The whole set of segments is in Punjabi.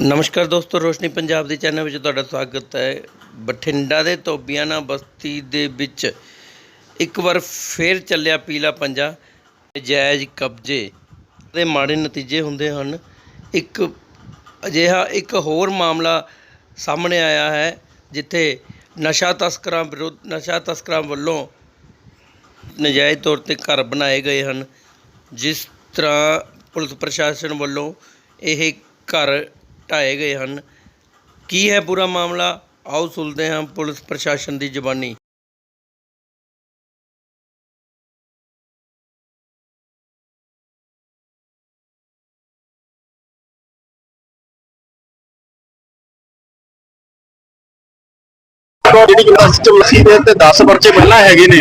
ਨਮਸਕਾਰ ਦੋਸਤੋ, ਰੋਸ਼ਨੀ ਪੰਜਾਬ ਦੇ ਚੈਨਲ ਵਿੱਚ ਤੁਹਾਡਾ ਸਵਾਗਤ ਹੈ। ਬਠਿੰਡਾ ਦੇ ਤੋਬੀਆਨਾ ਬਸਤੀ ਦੇ ਵਿੱਚ ਇੱਕ ਵਾਰ ਫੇਰ ਚੱਲਿਆ ਪੀਲਾ ਪੰਜਾ। ਜਾਇਜ਼ ਕਬਜ਼ੇ ਦੇ ਮਾੜੇ ਨਤੀਜੇ ਹੁੰਦੇ ਹਨ। ਇੱਕ ਅਜਿਹਾ ਇੱਕ ਹੋਰ ਮਾਮਲਾ ਸਾਹਮਣੇ ਆਇਆ ਹੈ, ਜਿੱਥੇ ਨਸ਼ਾ ਤਸਕਰਾਂ ਵਿਰੁੱਧ, ਨਸ਼ਾ ਤਸਕਰਾਂ ਵੱਲੋਂ ਨਜਾਇਜ਼ ਤੌਰ ਤੇ ਘਰ ਬਣਾਏ ਗਏ ਹਨ। ਜਿਸ ਤਰ੍ਹਾਂ ਪੁਲਿਸ ਪ੍ਰਸ਼ਾਸਨ ਵੱਲੋਂ ਇਹ ਘਰ ਢਾਏ ਗਏ ਹਨ। ਕੀ ਹੈ ਪੂਰਾ ਮਾਮਲਾ? ਆਓ ਸੁਣਦੇ ਹਾਂ ਪੁਲਿਸ ਪ੍ਰਸ਼ਾਸਨ ਦੀ ਜ਼ੁਬਾਨੀ। ਜਿਹੜੀ ਯੂਨੀਵਰਸਿਟੀ ਦੇ ਤੇ 10 ਪਰਚੇ ਪਹਿਲਾਂ ਹੈਗੇ ਨੇ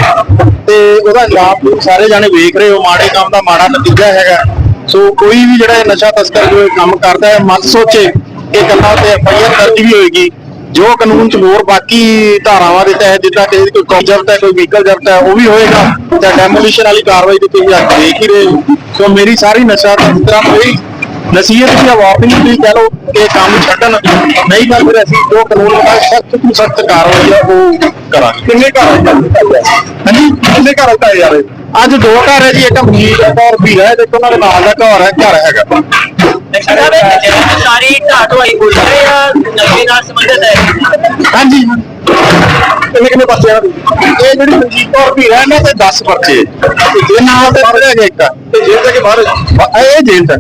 ਤੇ ਉਹਦਾ ਇਲਾਜ ਤੁਸੀਂ ਸਾਰੇ ਜਾਣੇ ਵੇਖ ਰਹੇ ਹੋ, ਮਾੜੇ ਕੰਮ ਦਾ ਮਾੜਾ ਨਤੀਜਾ ਹੈਗਾ। ਸੋ ਕੋਈ ਵੀ ਜਿਹੜਾ ਨਸ਼ਾ ਤਸਕਰ ਜੋ ਕੰਮ ਕਰਦਾ ਹੈ ਮਤ ਸੋਚੇ ਕਿ ਗੱਲਾਂ ਤੇ ਐਫਆਈਆਰ ਦਰਜ ਵੀ ਹੋਏਗੀ। ਜੋ ਕਾਨੂੰਨ ਚ ਹੋਰ ਬਾਕੀ ਧਾਰਾਵਾਂ ਦੇ ਤਹਿਤ ਜਿੱਦਾਂ ਕਿਸੇ ਕੋਈ ਕੌਮ ਹੈ, ਕੋਈ ਵਹੀਕਲ ਜ਼ਬਤ ਹੈ, ਉਹ ਵੀ ਹੋਏਗਾ ਤੇ ਡੈਮੋਲੀਸ਼ਨ ਵਾਲੀ ਕਾਰਵਾਈ ਦੀ ਤੁਸੀਂ ਅੱਜ ਦੇਖ ਹੀ ਰਹੇ ਹੋ। ਸੋ ਮੇਰੀ ਸਾਰੀ ਨਸ਼ਾ ਤਸਕਰਾਂ ਨੂੰ ਨਸੀਹਤ ਦੀ ਵਾਰਨਿੰਗ ਵੀ ਕਹਿ ਲਓ ਕਿ ਕੰਮ ਛੱਡਣ। ਨਹੀਂ ਤਾਂ ਫਿਰ ਅਸੀਂ ਜੋ ਕਾਨੂੰਨ ਦਾ ਸਖਤ ਤੋਂ ਸਖਤ ਕਾਰਵਾਈ ਆ, ਉਹ ਕਰਾਂਗੇ। ਕਿੰਨੇ ਘਰ ਹਾਂਜੀ, ਕਿੰਨੇ ਘਰ ਤਾਂ ਯਾਰ ਅੱਜ ਦੋ ਘਰ ਹੈ ਜੀ ਇੱਕ ਮੀਤ ਹੈ ਔਰ ਵੀਰਾ ਹੈ ਤੇ ਇੱਕ ਉਹਨਾਂ ਦੇ ਨਾਲ ਦਾ ਘਰ ਹੈ ਘਰ ਹੈਗਾ। ਦੇ ਸਾਰੀ ਢਾਟ ਹੋਈ ਬੋਲ ਰਹੇ ਆ ਨਸ਼ੇ ਨਾਲ ਸੰਬੰਧਿਤ ਹੈ। ਹਾਂਜੀ। ਕਿੰਨੇ ਕਿੰਨੇ ਪਰਚੇ ਆ? ਇਹ ਜਿਹੜੀ ਮਨਜੀਤ ਕੌਰ ਵੀਰਾ ਇਹਨਾਂ ਤੇ 10 ਪਰਚੇ। ਤੇ ਜੇ ਨਾਲ ਤੇ ਫੜ ਗਿਆ ਇੱਕ। ਤੇ ਜੇਲ੍ਹ ਦੇ ਕੇ ਬਾਹਰ ਇਹ ਜੇਲ੍ਹ ਚ।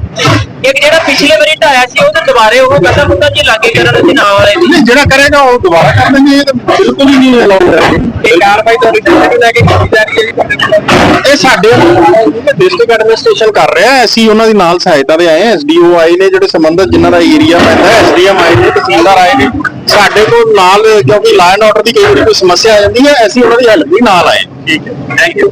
ਇੱਕ ਜਿਹੜਾ ਪਿਛਲੇ ਵਾਰੀ ਢਾਇਆ ਸੀ ਉਹ ਤੇ ਦੁਬਾਰੇ ਉਹ ਕਹਿੰਦਾ ਪੁੱਤਾ ਜੀ ਲਾਗੇ ਕਰਨ ਦੇ ਨਾਲ ਵਾਲੇ ਦੀ ਨਹੀਂ ਜਿਹੜਾ ਕਰੇਗਾ ਉਹ ਦੁਬਾਰਾ ਕਰ ਦੇਣਗੇ ਇਹ ਤਾਂ ਬਿਲਕੁਲ ਹੀ ਨਹੀਂ ਅਲਾਉਡ ਹੈ ਇਹ ਕਾਰਵਾਈ ਤੁਹਾਡੀ ਨੂੰ ਲੈ ਕੇ ਕੀਤੀ ਜਾ ਰਹੀ ਹੈ ਇਹ ਸਾਡੇ ਡਿਸਟ੍ਰਿਕਟ ਐਡਮਿਨਿਸਟ੍ਰੇਸ਼ਨ ਕਰ ਰਿਹਾ ਹੈ ਅਸੀਂ ਉਹਨਾਂ ਦੀ ਨਾਲ ਸਹਾਇਤਾ ਦੇ ਆਏ ਐਸਡੀਓ ਆਏ ਨੇ ਜਿਹੜੇ ਸੰਬੰਧਤ ਜਿਨ੍ਹਾਂ ਦਾ ਏਰੀਆ ਪੈਂਦਾ ਐਸਡੀਐਮ ਆਏ ਨੇ ਤਹਿਸੀਲਦਾਰ ਆਏ ਨੇ। ਸਾਡੇ ਕੋਲ ਨਾਲ, ਕਿਉਂਕਿ ਲਾਅ ਐਂਡ ਆਰਡਰ ਦੀ ਕਈ ਵਾਰੀ ਕੋਈ ਸਮੱਸਿਆ ਆ ਜਾਂਦੀ ਹੈ, ਅਸੀਂ ਉਹਨਾਂ ਦੀ ਹੈਲਪ ਵੀ ਨਾਲ ਆਏ ਠੀਕ ਹੈ। Thank you